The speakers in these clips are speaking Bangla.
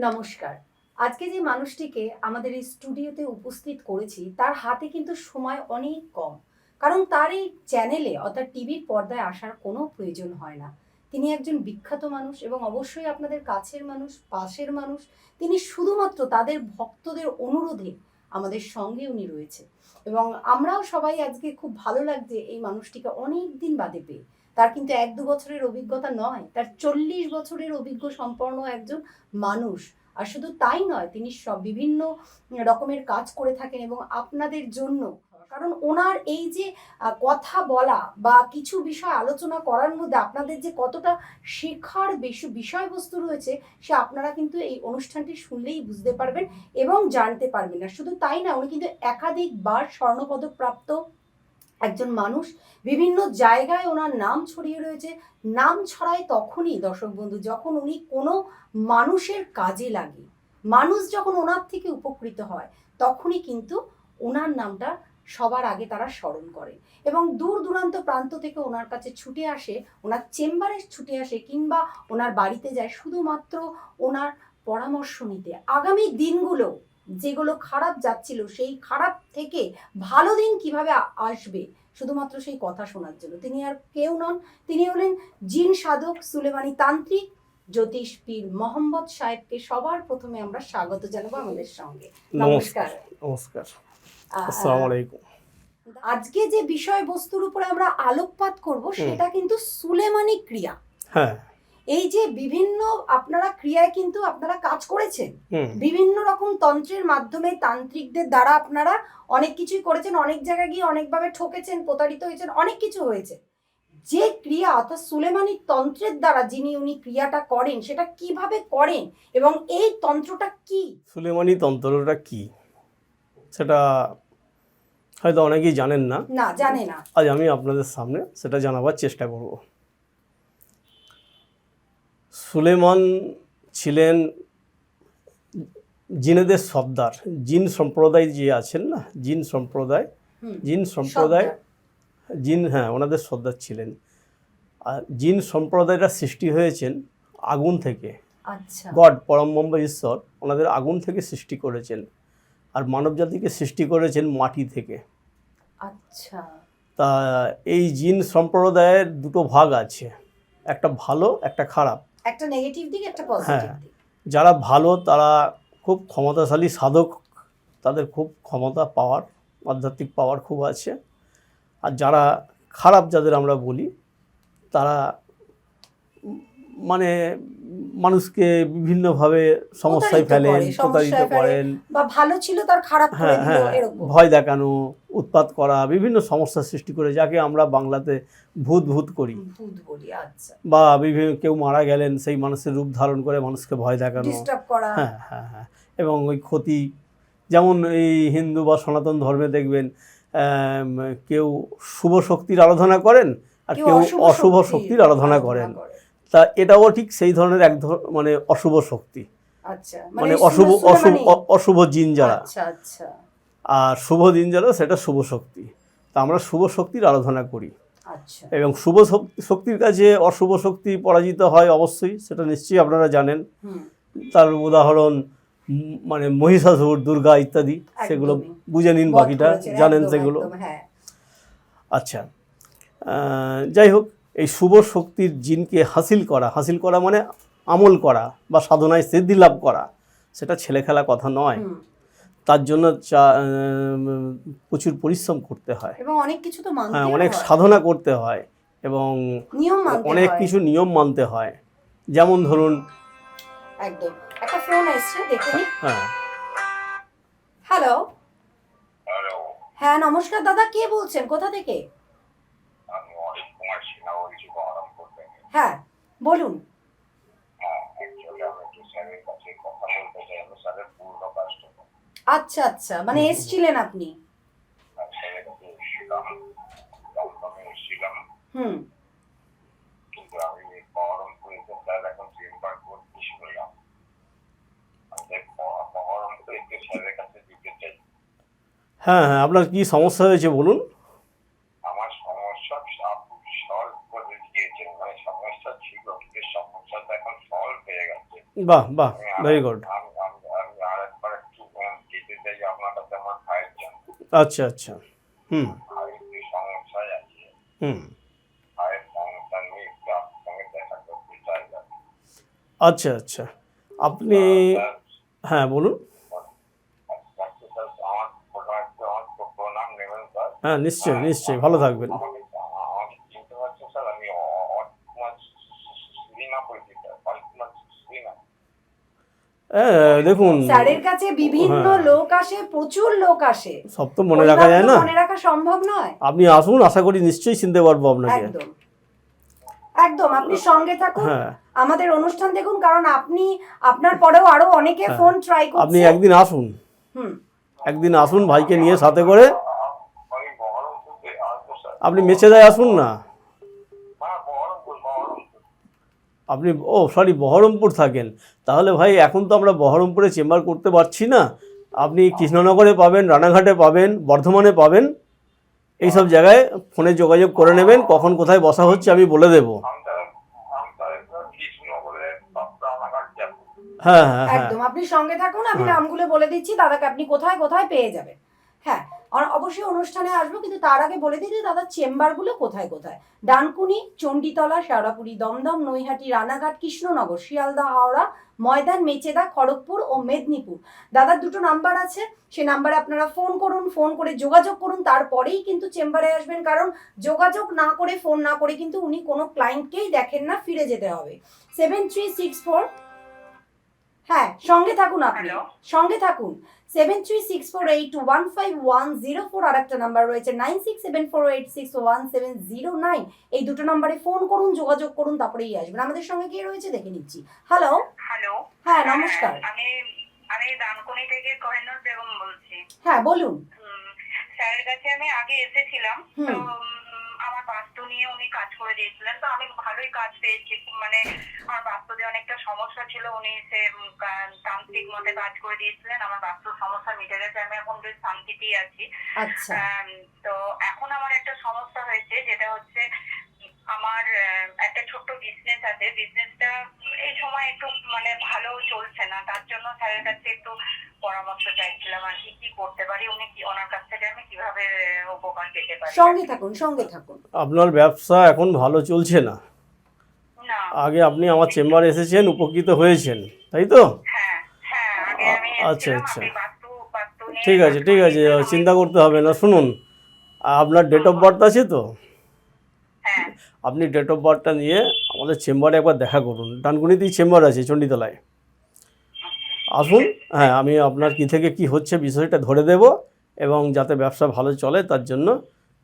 নমস্কার। আজকে যে মানুষটিকে আমাদের এই স্টুডিওতে উপস্থিত করেছি, তার হাতে কিন্তু সময় অনেক কম। কারণ তার এই চ্যানেলে অর্থাৎ টিভির পর্দায় আসার কোনো প্রয়োজন হয় না। তিনি একজন বিখ্যাত মানুষ এবং অবশ্যই আপনাদের কাছের মানুষ, পাশের মানুষ, তিনি শুধুমাত্র তাদের ভক্তদের অনুরোধে আমাদের সঙ্গে উনি রয়েছে। এবং আমরাও সবাই আজকে খুব ভালো লাগছে এই মানুষটিকে অনেক দিন বাদে পেয়ে। তার কিন্তু এক দু বছরের অভিজ্ঞতা নয়, তার চল্লিশ বছরের অভিজ্ঞ সম্পন্ন একজন মানুষ। আর শুধু তাই নয়, তিনি সব বিভিন্ন রকমের কাজ করে থাকেন এবং আপনাদের জন্য। কারণ ওনার এই যে কথা বলা বা কিছু বিষয় আলোচনা করার মধ্যে আপনাদের যে কতটা শেখার বেশি বিষয়বস্তু রয়েছে, সে আপনারা কিন্তু এই অনুষ্ঠানটি শুনলেই বুঝতে পারবেন এবং জানতে পারবেন। না শুধু তাই না, উনি কিন্তু একাধিকবার স্বর্ণপদক প্রাপ্ত একজন মানুষ বিভিন্ন জায়গায় ওনার নাম ছড়িয়ে রয়েছে। নাম ছড়ায় তখনই, দর্শক বন্ধু, যখন উনি কোনো মানুষের কাজে লাগে, মানুষ যখন ওনার থেকে উপকৃত হয়, তখনই কিন্তু ওনার নামটা সবার আগে তারা স্মরণ করে এবং দূর দূরান্ত প্রান্ত থেকে ওনার কাছে ছুটে আসে, ওনার চেম্বারে ছুটে আসে কিংবা ওনার বাড়িতে যায় শুধুমাত্র ওনার পরামর্শ নিতে। আগামী দিনগুলো যেগুলো খারাপ যাচ্ছিল, সেই খারাপ থেকে ভালো দিন কীভাবে আসবে শুধুমাত্র সেই কথা শোনার জন্য। তিনি আর কেউ নন তিনি হলেন জিন সাধক সুলেমানি তান্ত্রিক জ্যোতিষ পীর মোহাম্মদ সাহেবকে সবার প্রথমে আমরা স্বাগত জানাব আমাদের সঙ্গে। নমস্কার। নমস্কার। আসসালামু আলাইকুম। আজকে যে বিষয়বস্তুর উপরে আমরা আলোকপাত করব সেটা কিন্তু সুলেমানি ক্রিয়া। হ্যাঁ। এই যে বিভিন্ন আপনারা ক্রিয়ায় কিন্তু আপনারা কাজ করেছেন। বিভিন্ন রকম তন্ত্রের মাধ্যমে তান্ত্রিকদের দ্বারা আপনারা অনেক কিছুই করেছেন অনেক জায়গায় গিয়ে অনেকভাবে ঠকেছেন প্রতারিত হয়েছেন অনেক কিছু হয়েছে। যে ক্রিয়া অর্থাৎ সুলেমানি তন্ত্রের দ্বারা যিনি উনি ক্রিয়াটা করেন সেটা কীভাবে করেন এবং এই তন্ত্রটা কি? সুলেমানি তন্ত্রটা কি? সেটা হয়তো অনেকেই জানেন না। না জানে না। আজ আমি আপনাদের সামনে সেটা জানাবার চেষ্টা করব। সুলেমান ছিলেন জিনেদের সর্দার। জিন সম্প্রদায় যে আছেন না জিন সম্প্রদায় জিন সম্প্রদায় জিন হ্যাঁ ওনাদের সর্দার ছিলেন। আর জিন সম্প্রদায়টা সৃষ্টি হয়েছেন আগুন থেকে। আচ্ছা। গড পরমব্রহ্ম ঈশ্বর ওনাদের আগুন থেকে সৃষ্টি করেছেন আর মানব জাতিকে সৃষ্টি করেছেন মাটি থেকে। আচ্ছা। তা এই জিন সম্প্রদায়ের দুটো ভাগ আছে একটা ভালো একটা খারাপ। একটা নেগেটিভ দিক একটা পজিটিভ হ্যাঁ। দিক যারা ভালো তারা খুব ক্ষমতাশালী সাধক তাদের খুব ক্ষমতা পাওয়ার আধ্যাত্মিক পাওয়ার খুব আছে আর যারা খারাপ যাদের আমরা বলি তারা মানে মানুষকে বিভিন্নভাবে সমস্যায় ফেলেন প্রতারিত করেন। বা ভালো ছিল তার খারাপ হ্যাঁ হ্যাঁ ভয় দেখানো উৎপাত করা বিভিন্ন সমস্যার সৃষ্টি করে যাকে আমরা বাংলাতে ভূত ভূত করি। আচ্ছা। বা বিভিন্ন কেউ মারা গেলেন সেই মানুষের রূপ ধারণ করে মানুষকে ভয় দেখানো। হ্যাঁ হ্যাঁ হ্যাঁ। এবং ওই ক্ষতি যেমন এই হিন্দু বা সনাতন ধর্মে দেখবেন কেউ শুভ শক্তির আরাধনা করেন আর কেউ অশুভ শক্তির আরাধনা করেন। তা এটাও ঠিক সেই ধরনের এক মানে অশুভ শক্তি। আচ্ছা মানে অশুভ অশুভ অশুভ জিন যারা। আচ্ছা আচ্ছা। আর শুভ দিন যারা সেটা শুভ শক্তি। তা আমরা শুভ শক্তির আরাধনা করি। এবং শুভ শক- শক্তির কাছে অশুভ শক্তি পরাজিত হয় অবশ্যই সেটা নিশ্চয়ই আপনারা জানেন। তার উদাহরণ মানে মহিষাসুর দুর্গা ইত্যাদি সেগুলো বুঝে নিন বাকিটা জানেন সেগুলো। হ্যাঁ। আচ্ছা যাই হোক এই শুভ শক্তির জিনকে হাসিল করা হাসিল করা মানে আমল করা বা সাধনায় সিদ্ধি লাভ করা সেটা ছেলে খেলা কথা নয়। তার জন্য চা- প্রচুর পরিশ্রম করতে হয়। এবং অনেক কিছু তো হ্যাঁ অনেক সাধনা করতে হয় এবং নিয়ম অনেক কিছু নিয়ম মানতে হয়। যেমন ধরুন একদম। একটা ফোন এসছে দেখুন। হ্যাঁ। হ্যালো হ্যালো হ্যাঁ নমস্কার দাদা কে বলছেন? কোথা থেকে আমি অরিক কুমার সিনহা বলছি বহরমপুর থেকে হ্যাঁ বলুন হ্যাঁ অ্যাকচুয়ালি আমি একটু স্যারের কাছে কথা বলতে চাই আমি স্যারের পূর্ণ কাস্টমার আচ্ছা আচ্ছা মানে এসছিলেন আপনি। হুম। হ্যাঁ হ্যাঁ আপনার কি সমস্যা হয়েছে বলুন আমার সমস্যা সলভ করে দিয়েছেন মানে সমস্যা ছিল কিন্তু সমস্যাটা এখন সলভ হয়ে গেছে। বাহ বাহ ভেরি গুড আমি আরেকবার একটু যেতে চাই আপনার কাছে আমার ভাইয়ের জন্য। আচ্ছা আচ্ছা। হুম। ভাইয়ের একটু সমস্যায় আছে। হুম। ভাইয়ের সমস্যা নিয়ে একটু আপনার সঙ্গে দেখা করতে চাই আচ্ছা আচ্ছা। আপনি হ্যাঁ বলুন। নেবেন স্যার। হ্যাঁ নিশ্চয়ই নিশ্চয়ই ভালো থাকবেন। হ্যাঁ দেখুন স্যারের কাছে বিভিন্ন হ্যাঁ। লোক আসে প্রচুর লোক আসে। সব তো মনে রাখা যায় না? মনে রাখা সম্ভব নয়। আপনি আসুন আশা করি নিশ্চয়ই চিনতে পারব আপনাকে। একদম। একদম আপনি সঙ্গে থাকুন। হ্যাঁ। আমাদের অনুষ্ঠান দেখুন কারণ আপনি আপনার পরেও আরও অনেকে হ্যাঁ। ফোন ট্রাই আপনি একদিন আসুন। হুম। একদিন আসুন ভাইকে নিয়ে সাথে করে। আপনি মেচেদায় আসুন না হ্যাঁ বহরমপুর বহরমপুর আপনি, ও সরি বহরমপুর থাকেন। তাহলে ভাই, এখন তো আমরা বহরমপুরে চেম্বার করতে পারছি না। আপনি কৃষ্ণনগরে পাবেন, রানাঘাটে পাবেন, বর্ধমানে পাবেন। এইসব জায়গায় ফোনে যোগাযোগ করে নেবেন, কখন কোথায় বসা হচ্ছে আমি বলে দেবো। হ্যাঁ হ্যাঁ হ্যাঁ। একদম, আপনি সঙ্গে থাকুন, আমি। নামগুলো বলে দিচ্ছি, দাদাকে আপনি কোথায় কোথায় পেয়ে যাবেন। হ্যাঁ আর অবশ্যই অনুষ্ঠানে আসব, কিন্তু তার আগে বলে দিই যে দাদার চেম্বারগুলো কোথায় কোথায়? ডানকুনি, চণ্ডীতলা শেওড়াপুরি দমদম, নৈহাটি, রানাঘাট, কৃষ্ণনগর, শিয়ালদা, হাওড়া, ময়দান, মেচেদা, খড়গপুর ও মেদিনীপুর। দাদার দুটো নাম্বার আছে, সে নাম্বারে আপনারা ফোন করুন, ফোন করে যোগাযোগ করুন, তারপরেই কিন্তু চেম্বারে আসবেন, কারণ যোগাযোগ না করে, ফোন না করে কিন্তু উনি কোনো ক্লায়েন্টকেই দেখেন না, ফিরে যেতে হবে। সেভেন থ্রি সিক্স ফোর হ্যাঁ সঙ্গে থাকুন আপনি। সঙ্গে থাকুন। Seven three six four eight one five one zero four আর একটা নাম্বার রয়েছে nine six seven four eight six one seven zero nine এই দুটো নাম্বারে ফোন করুন যোগাযোগ করুন তারপরেই আসবেন। আমাদের সঙ্গে কে রয়েছে দেখে নিচ্ছি। হ্যালো হ্যালো হ্যাঁ নমস্কার। আমি আমি দানকুনি থেকে কহিনুর বেগম বলছি। হ্যাঁ বলুন। স্যারের কাছে আমি আগে এসেছিলাম। তো আমার বাস্তু নিয়ে উনি কাজ করে দিয়েছিলেন। তো আমি ভালোই কাজ পেয়েছি। মানে আমার বাস্তুতে অনেকটা সমস্যা ছিল। উনি সে তান্ত্রিক মতে কাজ করে দিয়েছিলেন। আমার বাস্তুর সমস্যা মিটে গেছে। আমি এখন বেশ শান্তিতেই আছি। আচ্ছা। তো এখন আমার একটা সমস্যা হয়েছে। যেটা হচ্ছে আমার একটা ছোট্ট বিজনেস আছে। বিজনেসটা এই সময় একটু মানে ভালো চলছে না। তার জন্য স্যারের কাছে একটু পরামর্শ চাইছিলাম আর কি কি করতে পারি উনি কি ওনার কাছ থেকে আমি কীভাবে উপকার পেতে পারি? সঙ্গে থাকুন সঙ্গে থাকুন। আপনার ব্যবসা এখন ভালো চলছে না। না। আগে আপনি আমার চেম্বারে এসেছেন উপকৃত হয়েছেন তাই তো? হ্যাঁ হ্যাঁ আগে আমি আচ্ছা, আচ্ছা। ঠিক আছে ঠিক আছে চিন্তা করতে হবে না শুনুন। আপনার ডেট অফ বার্থ আছে তো? হ্যাঁ। আপনি ডেট অফ বার্থটা নিয়ে আমাদের চেম্বারে একবার দেখা করুন। ডানকুনিতেই চেম্বার আছে চণ্ডীতলায়। আসুন হ্যাঁ আমি আপনার কি থেকে কি হচ্ছে বিষয়টা ধরে দেব এবং যাতে ব্যবসা ভালো চলে তার জন্য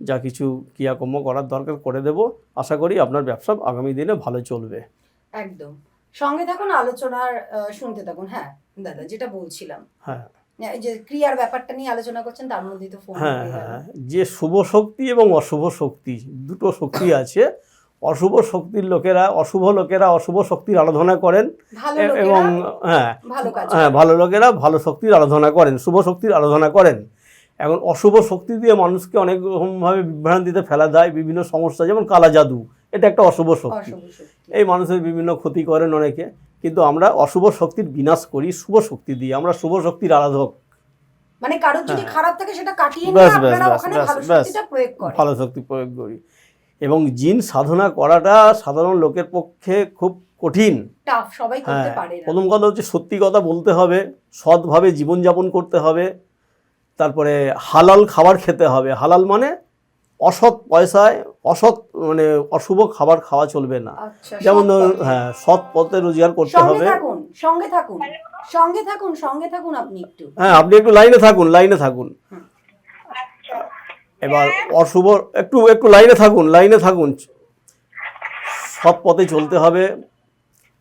যা কিছু ক্রিয়াকর্ম করার দরকার করে দেব। আশা করি আপনার ব্যবসা আগামী দিনে ভালো চলবে। একদম। সঙ্গে থাকুন আলোচনার শুনতে থাকুন হ্যাঁ দাদা যেটা বলছিলাম। হ্যাঁ। এই যে ক্রিয়ার ব্যাপারটা নিয়ে আলোচনা করছেন তার তো ফোন হ্যাঁ হ্যাঁ যে শুভ শক্তি এবং অশুভ শক্তি দুটো শক্তি আছে। অশুভ শক্তির লোকেরা অশুভ লোকেরা অশুভ শক্তির আরাধনা করেন। এবং হ্যাঁ হ্যাঁ ভালো লোকেরা ভালো শক্তির আরাধনা করেন শুভ শক্তির আরাধনা করেন। এখন অশুভ শক্তি দিয়ে মানুষকে অনেক রকমভাবে বিভ্রান্তিতে ফেলা দেয় বিভিন্ন সমস্যা যেমন কালা জাদু এটা একটা অশুভ শক্তি। এই মানুষের বিভিন্ন ক্ষতি করেন অনেকে কিন্তু আমরা অশুভ শক্তির বিনাশ করি শুভ শক্তি দিয়ে আমরা শুভ শক্তির আরাধক। মানে কারোর যদি হ্যাঁ। খারাপ থাকে সেটা কাটিয়ে ব্যাস, নিয়ে ব্যাস, আপনারা ব্যাস, ওখানে ব্যাস, ভালো ব্যাস। শক্তিটা প্রয়োগ করেন। ভালো শক্তি প্রয়োগ করি। এবং জিন সাধনা করাটা সাধারণ লোকের পক্ষে খুব কঠিন। সবাই করতে হ্যাঁ পারে প্রথম কথা হচ্ছে সত্যি কথা বলতে হবে সৎভাবে জীবনযাপন করতে হবে তারপরে হালাল খাবার খেতে হবে। হালাল মানে অসৎ পয়সায় অসৎ মানে অশুভ খাবার খাওয়া চলবে না। আচ্ছা যেমন ধরুন হ্যাঁ সৎ পথে রোজগার করতে হবে। সঙ্গে থাকুন সঙ্গে থাকুন সঙ্গে থাকুন আপনি একটু। হ্যাঁ আপনি একটু লাইনে থাকুন লাইনে থাকুন। এবার অশুভ একটু একটু লাইনে থাকুন লাইনে থাকুন। সৎ পথে চলতে হবে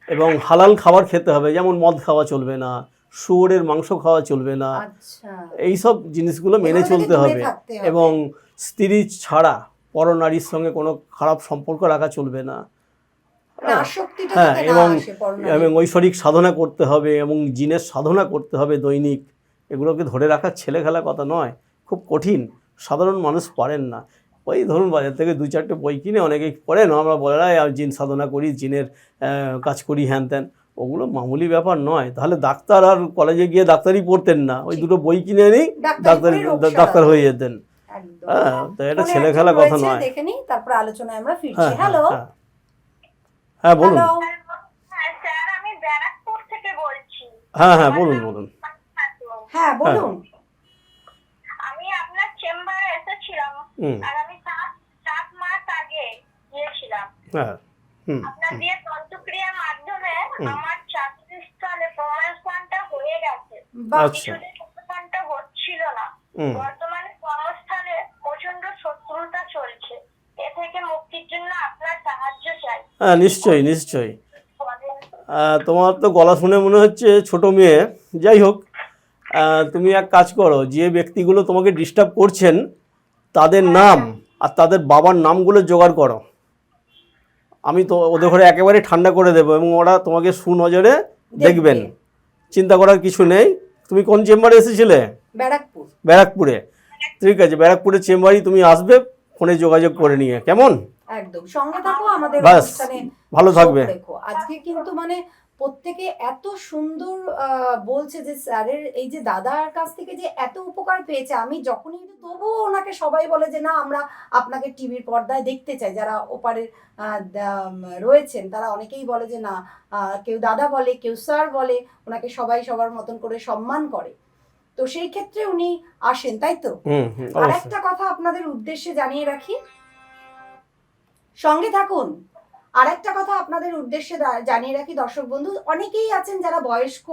এবং হালাল খাবার খেতে হবে যেমন মদ খাওয়া চলবে না শুয়োরের মাংস খাওয়া চলবে না আচ্ছা। এই সব জিনিসগুলো মেনে চলতে হবে এবং স্ত্রী ছাড়া পরনারীর সঙ্গে কোনো খারাপ সম্পর্ক রাখা চলবে না। হ্যাঁ এবং এবং ঐশ্বরিক সাধনা করতে হবে এবং জিনের সাধনা করতে হবে দৈনিক। এগুলোকে ধরে রাখার ছেলে খেলা কথা নয় খুব কঠিন। সাধারণ মানুষ পারেন না। ওই ধরুন বাজার থেকে দু চারটে বই কিনে অনেকেই পড়েন আমরা বলে না জিন সাধনা করি জিনের কাজ করি হ্যান ত্যান। ওগুলো মামুলি ব্যাপার নয়। তাহলে ডাক্তার আর কলেজে গিয়ে ডাক্তারি পড়তেন না। ওই দুটো বই কিনে এনেই ডাক্তার ডাক্তার হয়ে যেতেন। হ্যাঁ তো এটা ছেলে খেলা কথা নয়। দেখে নিই তারপর আলোচনায় আমরা ফিরছি। হ্যাঁ হ্যাঁ, হ্যালো? হ্যাঁ। হ্যাঁ বলুন। হ্যাঁ আমি ব্যারাকপুর থেকে বলছি। হ্যাঁ হ্যাঁ বলুন বলুন। হ্যাঁ। বলুন আমি আপনার চেম্বারে এসেছিলাম হুম আর আমি সাত সাত মাস আগে গিয়েছিলাম। হ্যাঁ হুম। আপনার দিয়ে তন্ত্রক্রিয়ার মাধ্যমে আমার চাকরির স্থলে প্রমোশনটা হয়ে গেছে। আচ্ছা। হচ্ছিল না। বর্তমানে কর্মস্থানে প্রচণ্ড শত্রুতা চলছে। এ থেকে মুক্তির জন্য আপনার সাহায্য চাই। হ্যাঁ নিশ্চয়ই নিশ্চয়ই। আহ, তোমার তো গলা শুনে মনে হচ্ছে ছোট মেয়ে। যাই হোক আহ, তুমি এক কাজ করো যে ব্যক্তিগুলো তোমাকে ডিস্টার্ব করছেন তাদের নাম আর তাদের বাবার নামগুলো জোগাড় করো। আমি তো ওদের ঘরে একেবারে ঠান্ডা করে দেবো এবং ওরা তোমাকে সুনজরে দেখবেন। চিন্তা করার কিছু নেই। তুমি কোন চেম্বারে এসেছিলে? ব্যারাকপুর। ব্যারাকপুরে। ঠিক আছে ব্যারাকপুরের চেম্বারই তুমি আসবে ফোনে যোগাযোগ করে নিয়ে। কেমন? একদম। সঙ্গে থাকো আমাদের ব্যাস, ভালো থাকবে। আজকে কিন্তু মানে প্রত্যেকে এত সুন্দর বলছে যে স্যারের এই যে দাদার কাছ থেকে যে এত উপকার পেয়েছে আমি যখনই তবুও ওনাকে সবাই বলে যে না আমরা আপনাকে টিভির পর্দায় দেখতে চাই। যারা ওপারে রয়েছেন তারা অনেকেই বলে যে না কেউ দাদা বলে কেউ স্যার বলে ওনাকে সবাই সবার মতন করে সম্মান করে। তো সেই ক্ষেত্রে উনি আসেন তাই তো? আর একটা কথা আপনাদের উদ্দেশ্যে জানিয়ে রাখি। সঙ্গে থাকুন। আর একটা কথা আপনাদের উদ্দেশ্যে জানিয়ে রাখি, দর্শক বন্ধু, অনেকেই আছেন যারা বয়স্ক,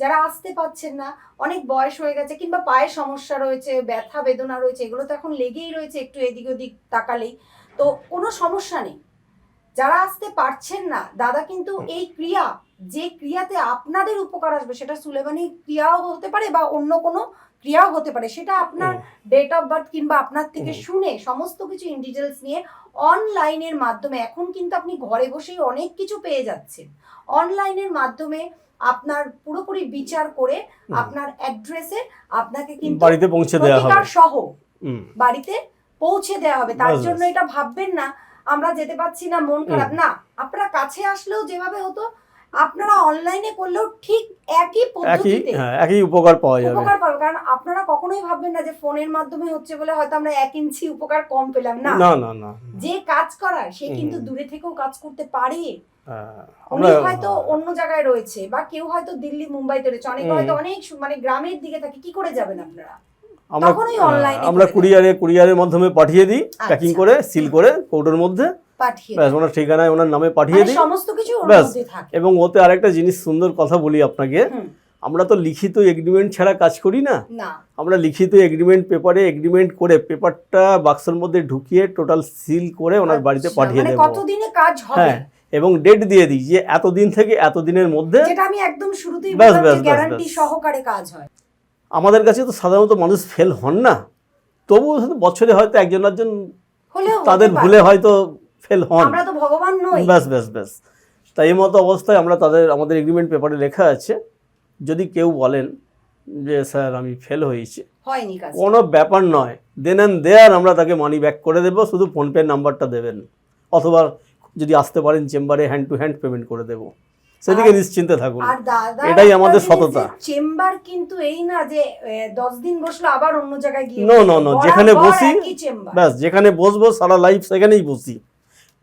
যারা আসতে পাচ্ছেন না, অনেক বয়স হয়ে গেছে কিংবা পায়ে সমস্যা রয়েছে, ব্যথা, বেদনা রয়েছে, এগুলো তো এখন লেগেই রয়েছে একটু এদিক ওদিক তাকালেই। তো কোনো সমস্যা নেই। যারা আসতে পারছেন না, দাদা কিন্তু এই ক্রিয়া, যে ক্রিয়াতে আপনাদের উপকার আসবে, সেটা সুলেমানি ক্রিয়াও হতে পারে বা অন্য কোনো ক্রিয়াও হতে পারে সেটা আপনার ডেট অফ বার্থ কিংবা আপনার থেকে শুনে সমস্ত কিছু ইন ডিটেলস নিয়ে অনলাইনের মাধ্যমে এখন কিন্তু আপনি ঘরে বসেই অনেক কিছু পেয়ে যাচ্ছেন। অনলাইনের মাধ্যমে আপনার পুরোপুরি বিচার করে আপনার অ্যাড্রেসে আপনাকে কিন্তু বাড়িতে পৌঁছে দেওয়া হবে। সহ বাড়িতে পৌঁছে দেওয়া হবে। তার জন্য এটা ভাববেন না। আমরা যেতে পারছি না মন খারাপ। না আপনারা কাছে আসলেও যেভাবে হতো আপনারা অনলাইনে করলেও ঠিক একই একই পদ্ধতিতে হ্যাঁ একই উপকার পাওয়া যাবে। পাবে কারণ আপনারা কখনোই ভাববেন না যে ফোনের মাধ্যমে হচ্ছে বলে হয়তো আমরা এক ইঞ্চি উপকার কম পেলাম। না। না না না যে কাজ করার সে কিন্তু দূরে থেকেও কাজ করতে পারে। হ্যাঁ, উনি হয়তো অন্য জায়গায় রয়েছে বা কেউ হয়তো দিল্লি মুম্বাইতে রয়েছে। অনেকে হয়তো অনেক মানে গ্রামের দিকে থাকে। কি করে যাবেন আপনারা? আমরা আমরা করে কুরিয়ারে কুরিয়ারের মাধ্যমে পাঠিয়ে দিই প্যাকিং আচ্ছা। করে সিল করে কৌটোর মধ্যে। ব্যাস ওনার ঠিকানায় ওনার নামে পাঠিয়ে মানে দিই। সমস্ত কিছু ব্যাস। এবং ওতে আরেকটা জিনিস সুন্দর কথা বলি আপনাকে। আমরা তো লিখিত এগ্রিমেন্ট ছাড়া কাজ করি না। আমরা লিখিত এগ্রিমেন্ট পেপারে এগ্রিমেন্ট করে পেপারটা বাক্সের মধ্যে ঢুকিয়ে টোটাল সিল করে ওনার বাড়িতে আচ্ছা, পাঠিয়ে মানে দেবো। কতদিনে কাজ হবে? হ্যাঁ এবং ডেট দিয়ে দিই যে এতদিন থেকে এতদিনের মধ্যে যেটা আমি একদম শুরুতেই বললাম গ্যারান্টি সহকারে কাজ হয়। আমাদের কাছে তো সাধারণত মানুষ ফেল হন না। তবুও হয়তো বছরে হয়তো একজন একজন তাদের ভুলে হয়তো ফেল হন। আমরা তো ভগবান নই। ব্যাস ব্যাস ব্যাস। তাই এই মতো অবস্থায় আমরা তাদের আমাদের এগ্রিমেন্ট পেপারে লেখা আছে। যদি কেউ বলেন যে স্যার আমি ফেল হয়েছি। কোনো ব্যাপার নয়। দেন অ্যান্ড দেয়ার আমরা তাকে মানি ব্যাক করে দেবো শুধু ফোনপে নাম্বারটা দেবেন। অথবা যদি আসতে পারেন চেম্বারে হ্যান্ড টু হ্যান্ড পেমেন্ট করে দেবো। সেদিকে নিশ্চিন্তে থাকুন। এটাই আমাদের সততা। চেম্বার কিন্তু এই না যে এ, দশ দিন বসল আবার অন্য জায়গায় গিয়ে বসবো। no, no, যেখানে বসি, ব্যাস যেখানে বসবো সারা লাইফ সেখানেই বসি।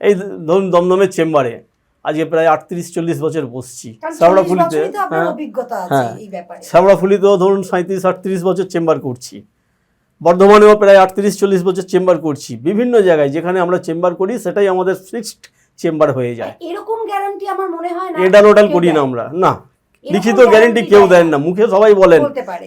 এই ধরুন দমদমের চেম্বারে। আজকে প্রায় আটত্রিশ চল্লিশ বছর বসছি। কারণ চল্লিশ শ্যাওড়াফুলিতে বছরই তো আপনার হ্যাঁ আছে হ্যাঁ। ধরুন সাঁত্রিশ আটত্রিশ বছর চেম্বার করছি। বর্ধমানেও প্রায় আটত্রিশ চল্লিশ বছর চেম্বার করছি। বিভিন্ন জায়গায় যেখানে আমরা চেম্বার করি সেটাই আমাদের ফিক্সড চেম্বার হয়ে যায়। এরকম গ্যারান্টি আমার মনে হয় না এডাল ওডাল করি না আমরা। না। লিখিত গ্যারেন্টি কেউ দেন না মুখে সবাই বলেন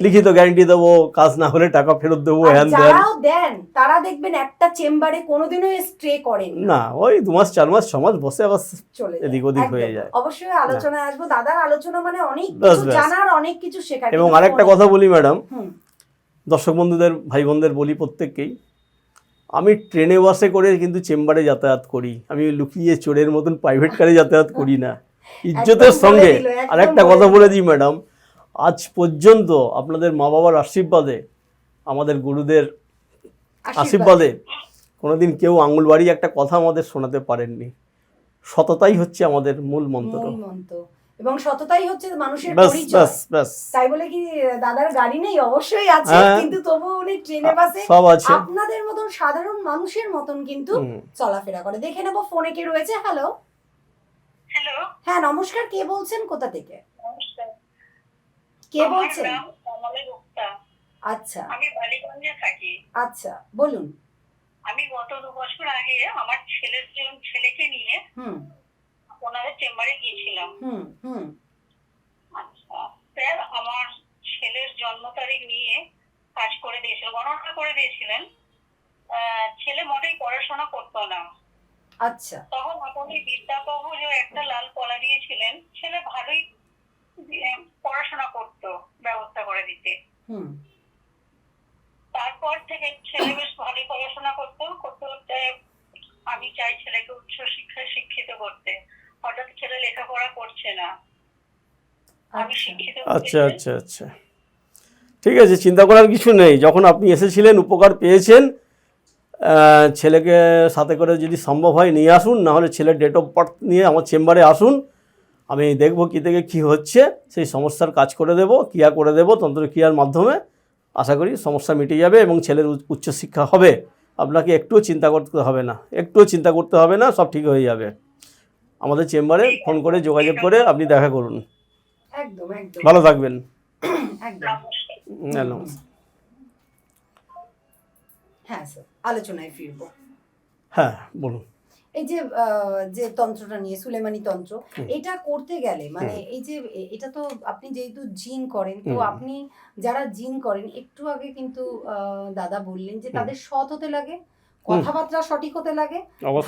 লিখিত গ্যারেন্টি দেবো কাজ না হলে টাকা ফেরত দেবো হ্যান দেন। দেন তারা দেখবেন একটা চেম্বারে কোনোদিনও স্ট্রে করেন না। ওই দু মাস চার মাস ছ মাস বসে আবার চলে যায়। এদিক ওদিক হয়ে যায়। অবশ্যই আলোচনায় আসব। দাদার আলোচনা মানে অনেক কিছু জানার অনেক কিছু শেখার। এবং আরেকটা কথা বলি ম্যাডাম দর্শক বন্ধুদের ভাই বোনদের বলি প্রত্যেককেই আমি ট্রেনে বাসে করে কিন্তু চেম্বারে যাতায়াত করি। আমি লুকিয়ে চোরের মতন প্রাইভেট কারে যাতায়াত করি না। ইজ্জতের সঙ্গে। আর একটা কথা বলে দিই ম্যাডাম আজ পর্যন্ত আপনাদের মা বাবার আশীর্বাদে আমাদের গুরুদের আশীর্বাদে। কোনোদিন কেউ আঙুল বাড়ি একটা কথা আমাদের শোনাতে পারেননি। সততাই হচ্ছে আমাদের মূল মন্ত্র। এবং সততাই হচ্ছে মানুষের পরিচয়। তাই বলে কি দাদার গাড়ি নেই? অবশ্যই আছে হ্যাঁ। কিন্তু তবু উনি ট্রেনে বাসে আপনাদের মতন সাধারণ মানুষের মতন কিন্তু চলাফেরা করে। দেখে নেব ফোনে কে রয়েছে? হ্যালো হ্যালো হ্যাঁ নমস্কার। কে বলছেন? কোথা থেকে? নমস্কার। কে আমার বলছেন? আচ্ছা। আমি বালিগঞ্জে থাকি। আচ্ছা বলুন। আমি গত দু বছর আগে আমার ছেলের ছেলেকে নিয়ে হুম। ওনাদের চেম্বারে গিয়েছিলাম। হুম হুম। আচ্ছা স্যার আমার ছেলের জন্ম তারিখ নিয়ে কাজ করে দিয়েছিল গণনা করে দিয়েছিলেন। ছেলে মোটেই পড়াশোনা করতো না। আচ্ছা। তখন আপনি বিদ্যাপহ যে একটা লাল কলা দিয়েছিলেন ছেলে ভালোই পড়াশোনা করতো ব্যবস্থা করে দিতে। হুম। তারপর থেকে ছেলে বেশ ভালোই পড়াশোনা করতো করতে করতে আমি চাই ছেলেকে উচ্চ শিক্ষায় শিক্ষিত করতে। হঠাৎ ছেলে লেখাপড়া করছে না। আমি আচ্ছা। শিক্ষিত আচ্ছা আচ্ছা আচ্ছা। ঠিক আছে চিন্তা করার কিছু নেই। যখন আপনি এসেছিলেন উপকার পেয়েছেন ছেলেকে সাথে করে যদি সম্ভব হয় নিয়ে আসুন না হলে ছেলের ডেট অফ বার্থ নিয়ে আমার চেম্বারে আসুন। আমি দেখব কী থেকে কী হচ্ছে সেই সমস্যার কাজ করে দেব ক্রিয়া করে দেব তন্ত্রক্রিয়ার মাধ্যমে। আশা করি সমস্যা মিটে যাবে এবং ছেলের উচ্চ- উচ্চশিক্ষা হবে। আপনাকে একটুও চিন্তা করতে হবে না একটুও চিন্তা করতে হবে না সব ঠিক হয়ে যাবে। আমাদের চেম্বারে ফোন করে যোগাযোগ করে আপনি দেখা করুন। ভালো থাকবেন। হ্যাঁ। হ্যাঁ স্যার। আলোচনায় ফিরব। হ্যাঁ বলুন। এই যে আহ, যে তন্ত্রটা নিয়ে সুলেমানি তন্ত্র এটা করতে গেলে মানে এই যে এটা তো আপনি যেহেতু জিন করেন তো আপনি যারা জিন করেন একটু আগে কিন্তু আহ, দাদা বললেন যে তাদের সৎ হতে লাগে কথাবার্তা সঠিক হতে লাগে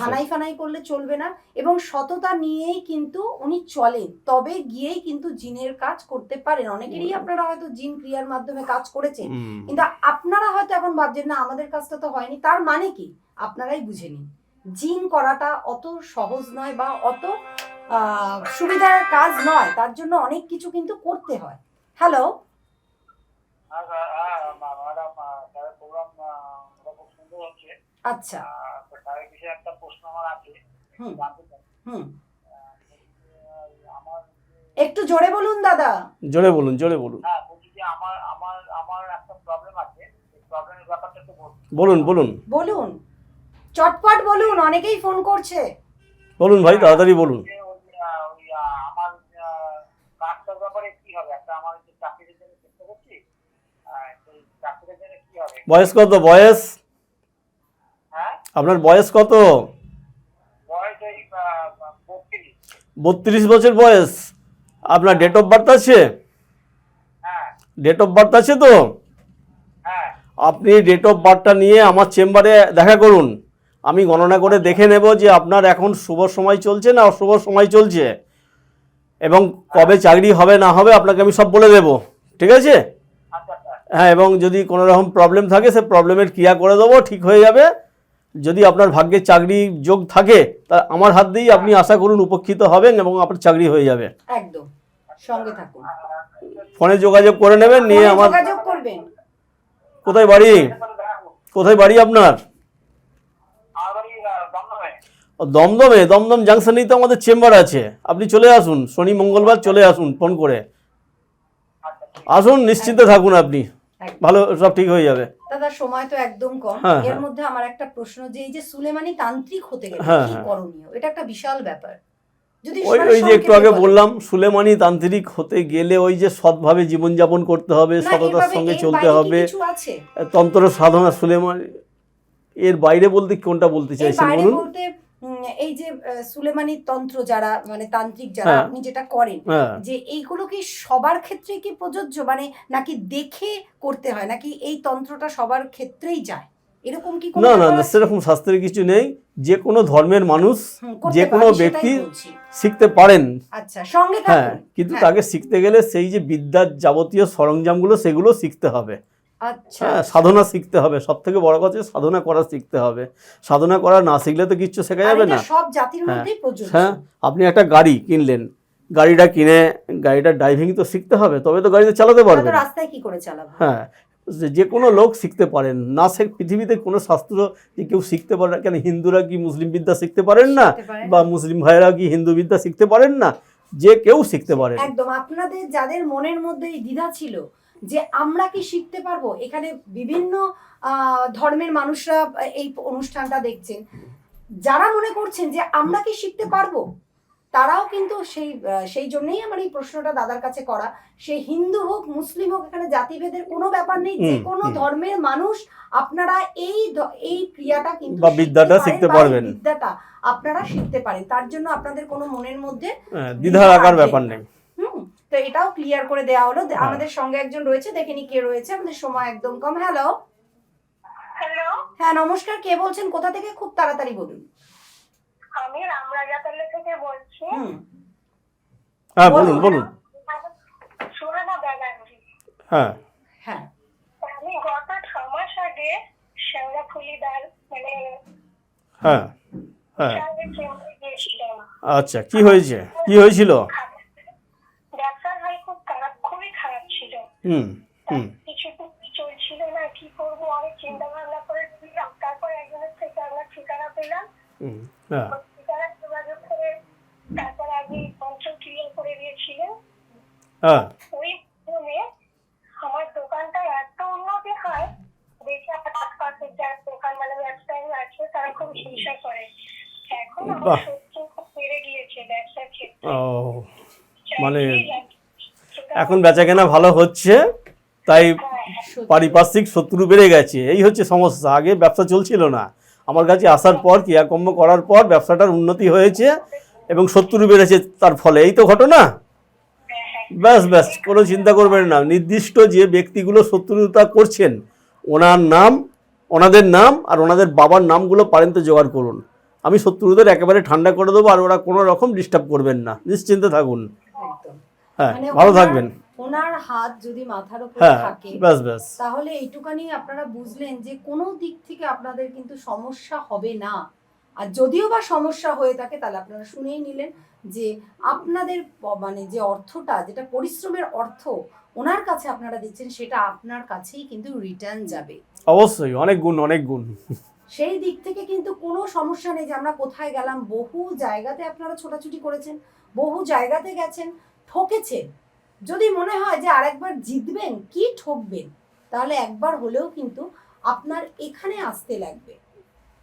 ফানাই ফানাই করলে চলবে না এবং সততা নিয়েই কিন্তু উনি চলেন তবে গিয়েই কিন্তু জিনের কাজ করতে পারেন। অনেকেরই আপনারা হয়তো জিন ক্রিয়ার মাধ্যমে কাজ করেছেন কিন্তু আপনারা হয়তো এখন ভাবছেন না আমাদের কাজটা তো হয়নি। তার মানে কি? আপনারাই বুঝে নিন। জিন করাটা অত সহজ নয় বা অত আহ, সুবিধার কাজ নয় তার জন্য অনেক কিছু কিন্তু করতে হয়। হ্যালো হ্যাঁ স্যার হ্যাঁ ম্যাডাম স্যারের প্রোগ্রাম খুব সুন্দর হচ্ছে আচ্ছা। আহ, তো বিষয়ে একটা প্রশ্ন আমার আছে। হুম। একটু জোরে বলুন দাদা। জোরে বলুন জোরে বলুন। হ্যাঁ বলছি যে আমার আমার আমার একটা প্রবলেম আছে। প্রবলেমের ব্যাপারটা একটু বলুন। বলুন বলুন। বলুন। চটপট বলুন অনেকেই ফোন করছে। বলুন ভাই তাড়াতাড়ি বলুন। আমার কাজটার ব্যাপারে কি হবে? একটা আমার যে চাকরির জন্য চেষ্টা করছি বয়স কত বয়স। আপনার বয়স কত? বত্রিশ। বছর বয়স। আপনার ডেট অফ বার্থ আছে? ডেট অফ বার্থ আছে তো? হ্যাঁ। আপনি ডেট অফ বার্থটা নিয়ে আমার চেম্বারে দেখা করুন। আমি গণনা করে দেখে নেব যে আপনার এখন শুভ সময় চলছে না অশুভ সময় চলছে। এবং কবে চাকরি হবে না হবে আপনাকে আমি সব বলে দেব। ঠিক আছে? আচ্ছা আচ্ছা। হ্যাঁ এবং যদি কোনো রকম প্রবলেম থাকে সে প্রবলেমের ক্রিয়া করে দেবো ঠিক হয়ে যাবে। যদি আপনার ভাগ্যে চাকরি যোগ থাকে তা আমার হাত দিয়েই আপনি আশা করুন উপকৃত হবেন এবং আপনার চাকরি হয়ে যাবে। একদম সঙ্গে থাকুন। ফোনে যোগাযোগ করে নেবেন নিয়ে আমার যোগাযোগ করবেন। কোথায় বাড়ি? কোথায় বাড়ি আপনার? দমদমে দমদম জাংশনেই তো আমাদের চেম্বার আছে। আপনি চলে আসুন শনি মঙ্গলবার চলে আসুন ফোন করে। আসুন নিশ্চিন্তে থাকুন আপনি। ভালো সব ঠিক হয়ে যাবে। দাদা সময় তো একদম কম। হ্যাঁ, এর হ্যাঁ। মধ্যে আমার একটা প্রশ্ন যে এই যে সুলেমানি তান্ত্রিক হতে গেলে হ্যাঁ, কি। করণীয়? এটা একটা বিশাল ব্যাপার। ওই ওই যে একটু আগে বললাম সুলেমানি তান্ত্রিক হতে গেলে ওই যে সৎভাবে জীবনযাপন করতে হবে সততার সঙ্গে চলতে হবে। তন্ত্র সাধনা সুলেমানি। এর বাইরে বলতে কোনটা বলতে চাইছেন বলুন? এই যে সুলেমানি তন্ত্র যারা মানে তান্ত্রিক যারা হ্যাঁ। আপনি যেটা করেন হ্যাঁ। যে এইগুলো কি সবার ক্ষেত্রে কি প্রযোজ্য? মানে নাকি দেখে করতে হয়? নাকি এই তন্ত্রটা সবার ক্ষেত্রেই যায়? এরকম কি না না না সেরকম শাস্ত্রের কিছু নেই। যে কোনো ধর্মের মানুষ যে কোনো ব্যক্তি শিখতে পারেন। আচ্ছা সঙ্গে হ্যাঁ কিন্তু হ্যাঁ। তাকে শিখতে গেলে সেই যে বিদ্যার যাবতীয় সরঞ্জামগুলো সেগুলো শিখতে হবে। হ্যাঁ সাধনা শিখতে হবে। সব থেকে বড় কথা সাধনা করা শিখতে হবে। সাধনা করা না শিখলে তো কিচ্ছু শেখা যাবে না। সব জাতির হ্যাঁ, হ্যাঁ আপনি একটা গাড়ি কিনলেন গাড়িটা কিনে গাড়িটা ড্রাইভিং তো শিখতে হবে তবে তো গাড়িতে চালাতে পারবেন। রাস্তায় কি করে চালাবো? হ্যাঁ যে- কোনো লোক শিখতে পারেন। না শেখ পৃথিবীতে কোনো শাস্ত্র যে কেউ শিখতে পারে না কেন হিন্দুরা কি মুসলিম বিদ্যা শিখতে পারেন না? বা মুসলিম ভাইয়েরা কি হিন্দু বিদ্যা শিখতে পারেন না? যে কেউ শিখতে পারে একদম আপনাদের যাদের মনের মধ্যে এই দ্বিধা ছিল যে আমরা কি শিখতে পারব? এখানে বিভিন্ন ধর্মের মানুষরা এই অনুষ্ঠানটা দেখছেন। যারা মনে করছেন যে আমরা কি শিখতে পারব? তারাও কিন্তু সেই সেই জন্যই আমার এই প্রশ্নটা দাদার কাছে করা। সে হিন্দু হোক মুসলিম হোক এখানে জাতিভেদের কোনো ব্যাপার নেই। যে কোনো ধর্মের মানুষ আপনারা এই এই ক্রিয়াটা কিন্তু বা বিদ্যাটা শিখতে পারবেন। বিদ্যাটা আপনারা শিখতে পারেন। তার জন্য আপনাদের কোনো মনের মধ্যে হ্যাঁ, দ্বিধা রাখার ব্যাপার নেই। হুম। তো এটাও ক্লিয়ার করে দেওয়া হলো। হ্যাঁ। আমাদের সঙ্গে একজন রয়েছে দেখে নি কে রয়েছে। আমাদের সময় একদম কম। হ্যালো হ্যালো হ্যাঁ নমস্কার। কে বলছেন? কোথা থেকে? খুব তাড়াতাড়ি বলুন। আমি রামরাজাতলা থেকে বলছি। হ্যাঁ বলুন বলুন। ব্যানার্জি। হ্যাঁ। হ্যাঁ। আমি গত ছ মাস আগে মানে হ্যাঁ হ্যাঁ। আচ্ছা কি হয়েছে? কি হয়েছিল ব্যবসার হাল খুব খারাপ খুবই খারাপ ছিল হুম হুম কিছু চলছিল না কি করব? অনেক চিন্তা ভাবনা করে তারপর একজনের থেকে আমরা ঠিকানা পেলাম। হ্যাঁ। ঠিকানা যোগাযোগ করে তারপর আমি পঞ্চম ক্লিয়ার করে দিয়েছিলেন হ্যাঁ ওই ফোনে আমার দোকানটা এত উন্নতি হয় দেখে আমার আশপাশের যার দোকান মানে ব্যবসায়ী আছে তারা খুব হিংসা করে এখন আমার বাহ। শত্রু খুব বেড়ে গিয়েছে ব্যবসার ক্ষেত্রে ও মানে চাইলেই যাচ্ছে। এখন বেচা কেনা ভালো হচ্ছে, তাই পারিপার্শ্বিক শত্রু বেড়ে গেছে। এই হচ্ছে সমস্যা, আগে ব্যবসা চলছিল না। আমার কাছে আসার পর, ক্রিয়াকর্ম করার পর ব্যবসাটার উন্নতি হয়েছে এবং শত্রু বেড়েছে তার ফলে। এই তো ঘটনা? ব্যাস ব্যাস, কোনো চিন্তা করবেন না। নির্দিষ্ট যে ব্যক্তিগুলো শত্রুতা করছেন, ওনার নাম, ওনাদের নাম আর ওনাদের বাবার নামগুলো পারেন তো জোগাড় করুন। আমি শত্রুদের একেবারে ঠান্ডা করে দেবো আর ওরা কোনো রকম ডিস্টার্ব করবেন না। নিশ্চিন্তে থাকুন। হ্যাঁ মানে ভালো থাকবেন। ওনার হাত যদি মাথার উপর হ্যাঁ থাকে ব্যাস ব্যাস। তাহলে এইটুকানি আপনারা বুঝলেন যে কোনো দিক থেকে আপনাদের কিন্তু সমস্যা হবে না। আর যদিও বা সমস্যা হয়ে থাকে তাহলে আপনারা শুনেই নিলেন যে আপনাদের মানে যে অর্থটা যেটা পরিশ্রমের অর্থ ওনার কাছে আপনারা দিচ্ছেন সেটা আপনার কাছেই কিন্তু রিটার্ন যাবে। অবশ্যই অনেক গুণ অনেক গুণ। সেই দিক থেকে কিন্তু কোনো সমস্যা নেই যে আমরা কোথায় গেলাম বহু জায়গাতে আপনারা ছোটাছুটি করেছেন বহু জায়গাতে গেছেন ঠকেছেন? যদি মনে হয় যে আরেকবার জিতবেন কি ঠকবেন? তাহলে একবার হলেও কিন্তু আপনার এখানে আসতে লাগবে।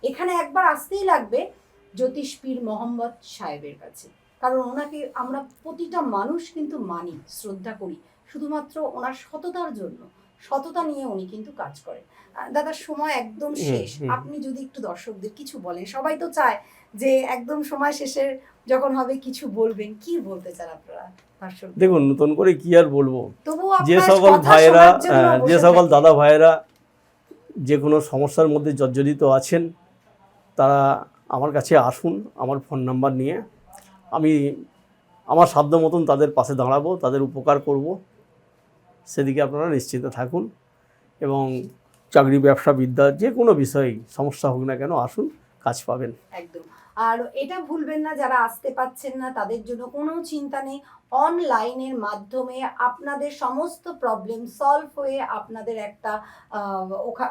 এখানে একবার আসতেই লাগবে জ্যোতিষ পীর মোহাম্মদ সাহেবের কাছে। কারণ ওনাকে আমরা প্রতিটা মানুষ কিন্তু মানি শ্রদ্ধা করি। শুধুমাত্র ওনার সততার জন্য সততা নিয়ে উনি কিন্তু কাজ করেন। দাদা সময় একদম শেষ। আপনি যদি একটু দর্শকদের কিছু বলেন সবাই তো চায় যে একদম সময় শেষের যখন হবে কিছু বলবেন কি বলতে চান আপনারা? দেখুন নতুন করে কি আর বলব? যে সকল ভাইয়েরা যে সকল দাদা ভাইয়েরা যে কোনো সমস্যার মধ্যে জর্জরিত আছেন তারা আমার কাছে আসুন আমার ফোন নাম্বার নিয়ে। আমি আমার সাধ্য মতন তাদের পাশে দাঁড়াবো তাদের উপকার করব। সেদিকে আপনারা নিশ্চিত থাকুন এবং চাকরি ব্যবসা বিদ্যা যে কোনো বিষয়েই সমস্যা হোক না কেন আসুন কাজ পাবেন। একদম। আর এটা ভুলবেন না যারা আসতে পাচ্ছেন না তাদের জন্য কোনো চিন্তা নেই। অনলাইনের মাধ্যমে আপনাদের সমস্ত প্রবলেম সলভ হয়ে আপনাদের একটা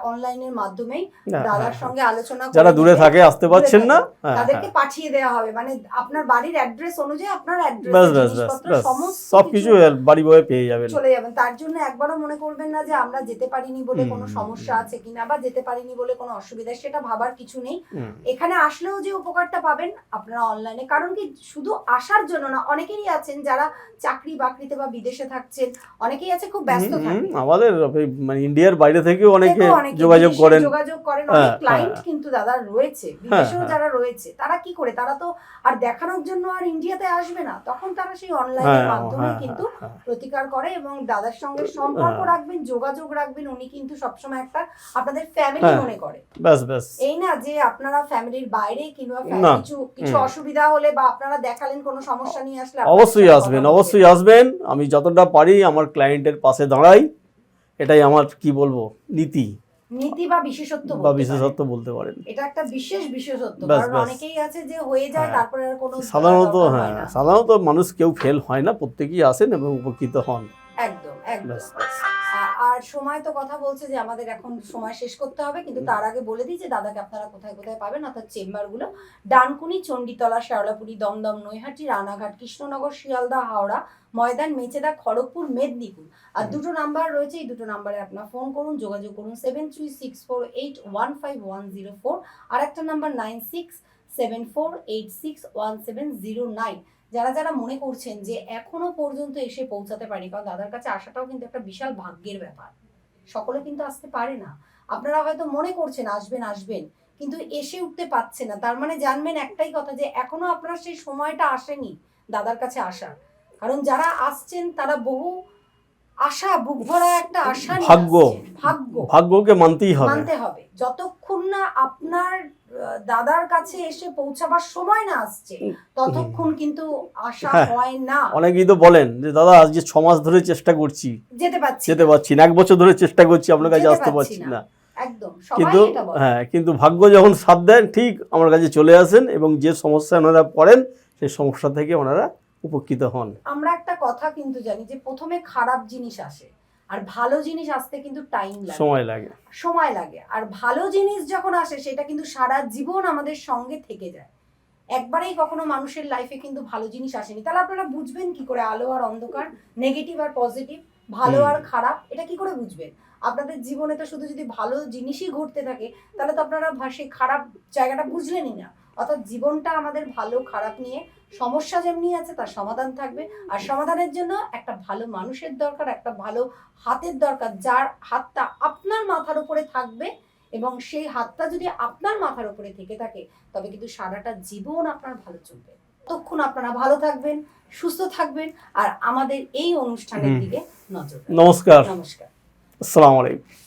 অনলাইনের মাধ্যমেই হ্যাঁ, দাদার হ্যাঁ, সঙ্গে আলোচনা যারা দূরে থাকে আসতে পারছেন না? হ্যাঁ, তাদেরকে। পাঠিয়ে দেওয়া হবে। মানে আপনার বাড়ির অ্যাড্রেস অনুযায়ী আপনার অ্যাড্রেস সব কিছু বাড়ি বয়ে পেয়ে যাবেন। চলে যাবেন। তার জন্য একবারও মনে করবেন না যে আমরা যেতে পারিনি বলে কোনো সমস্যা আছে কিনা বা যেতে পারিনি বলে কোনো অসুবিধা সেটা ভাবার কিছু নেই। এখানে আসলেও যে উপকারটা পাবেন আপনারা অনলাইনে কারণ কি শুধু আসার জন্য না অনেকেরই আছেন যারা চাকরি বাকরিতে বা বিদেশে থাকছেন অনেকেই আছে খুব ব্যস্ত হুম, থাকে হুম, আমাদের মানে ইন্ডিয়ার বাইরে থেকেও অনেকে যোগাযোগ করেন যোগাযোগ করেন হ্যাঁ, অনেক ক্লায়েন্ট হ্যাঁ। কিন্তু দাদা রয়েছে বিদেশেও হ্যাঁ। যারা রয়েছে তারা কি করে তারা তো আর দেখানোর জন্য আর ইন্ডিয়াতে আসবে না তখন তারা সেই অনলাইনের হ্যাঁ মাধ্যমে হ্যাঁ কিন্তু হ্যাঁ, হ্যাঁ। প্রতিকার করে এবং দাদার সঙ্গে সম্পর্ক হ্যাঁ। রাখবেন যোগাযোগ রাখবেন উনি কিন্তু সবসময় একটা আপনাদের ফ্যামিলি হ্যাঁ। মনে করে ব্যাস ব্যাস এই না যে আপনারা ফ্যামিলির বাইরে কিংবা। কিছু কিছু অসুবিধা হলে বা আপনারা দেখালেন কোনো সমস্যা নিয়ে আসলে অবশ্যই সাথে আসবেন অবশ্যই আসবেন। আমি যতটা পারি আমার ক্লায়েন্টের পাশে দাঁড়াই। এটাই আমার কি বলব নীতি। নীতি বা বিশেষত্ব বা বিশেষত্ব বলতে পারেন। এটা একটা বিশেষ বিশেষত্ব। কারণ। অনেকেই আছে যে হয়ে যায় হ্যাঁ। তারপরে আর কোনো সাধারণত হ্যাঁ সাধারণত মানুষ কেউ ফেল হয় না প্রত্যেকেই আসেন এবং উপকৃত হন। একদম একদম। আর সময় তো কথা বলছে যে আমাদের এখন সময় শেষ করতে হবে কিন্তু তার আগে বলে দিই যে দাদাকে আপনারা কোথায় কোথায় পাবেন অর্থাৎ চেম্বারগুলো। ডানকুনি চণ্ডীতলা শেওড়াপুরি দমদম নৈহাটি রানাঘাট কৃষ্ণনগর শিয়ালদা হাওড়া ময়দান মেচেদা খড়গপুর মেদিনীপুর। আর দুটো নাম্বার রয়েছে এই দুটো নাম্বারে আপনার ফোন করুন যোগাযোগ করুন seven three six four eight one five one zero four. আর একটা number nine six seven four eight six one seven zero nine. যারা যারা মনে করছেন যে এখনও পর্যন্ত এসে পৌঁছাতে পারি, কারণ দাদার কাছে আসাটাও কিন্তু একটা বিশাল ভাগ্যের ব্যাপার। সকলে কিন্তু আসতে পারে না। আপনারা হয়তো মনে করছেন, আসবেন আসবেন, কিন্তু এসে উঠতে পারছে না। তার মানে জানবেন একটাই কথা যে এখনও আপনার সেই সময়টা আসেনি দাদার কাছে আসার। কারণ যারা আসছেন, তারা বহু আশা বুক ভরা একটা আশা ভাগ্য। ভাগ্য। ভাগ্যকে মানতেই হবে। মানতে হবে। যতক্ষণ না আপনার দাদার কাছে এসে পৌঁছাবার সময় না আসছে ততক্ষণ কিন্তু আশা হ্যাঁ। হয় না। অনেকেই তো বলেন যে দাদা আজকে ছ মাস ধরে চেষ্টা করছি। যেতে পারছি যেতে পারছি না। এক বছর ধরে চেষ্টা করছি আপনার কাছে আসতে পারছি না। কিন্তু হ্যাঁ কিন্তু ভাগ্য যখন সাথ দেন ঠিক আমার কাছে চলে আসেন এবং যে সমস্যা ওনারা পড়েন সেই সমস্যা থেকে ওনারা উপকৃত হন। আমরা একটা কথা কিন্তু জানি যে প্রথমে খারাপ জিনিস আসে আর ভালো জিনিস আসতে কিন্তু টাইম লাগে। সময় লাগে। সময় লাগে। আর ভালো জিনিস যখন আসে সেটা কিন্তু সারা জীবন আমাদের সঙ্গে থেকে যায়। একবারেই কখনো মানুষের লাইফে কিন্তু ভালো জিনিস আসেনি। তাহলে আপনারা বুঝবেন কি করে আলো আর অন্ধকার নেগেটিভ আর পজিটিভ ভালো আর খারাপ এটা কি করে বুঝবেন? আপনাদের জীবনে তো শুধু যদি ভালো জিনিসই ঘটতে থাকে তাহলে তো আপনারা সেই খারাপ জায়গাটা বুঝলেনই না। অর্থাৎ জীবনটা আমাদের ভালো খারাপ নিয়ে সমস্যা যেমনি আছে তার সমাধান থাকবে। আর সমাধানের জন্য একটা ভালো মানুষের দরকার একটা ভালো হাতের দরকার যার হাতটা আপনার মাথার উপরে থাকবে এবং সেই হাতটা যদি আপনার মাথার উপরে থেকে থাকে তবে কিন্তু সারাটা জীবন আপনার ভালো চলবে। ততক্ষণ আপনারা ভালো থাকবেন সুস্থ থাকবেন আর আমাদের এই অনুষ্ঠানের দিকে নজর নমস্কার। নমস্কার। আসসালামু আলাইকুম।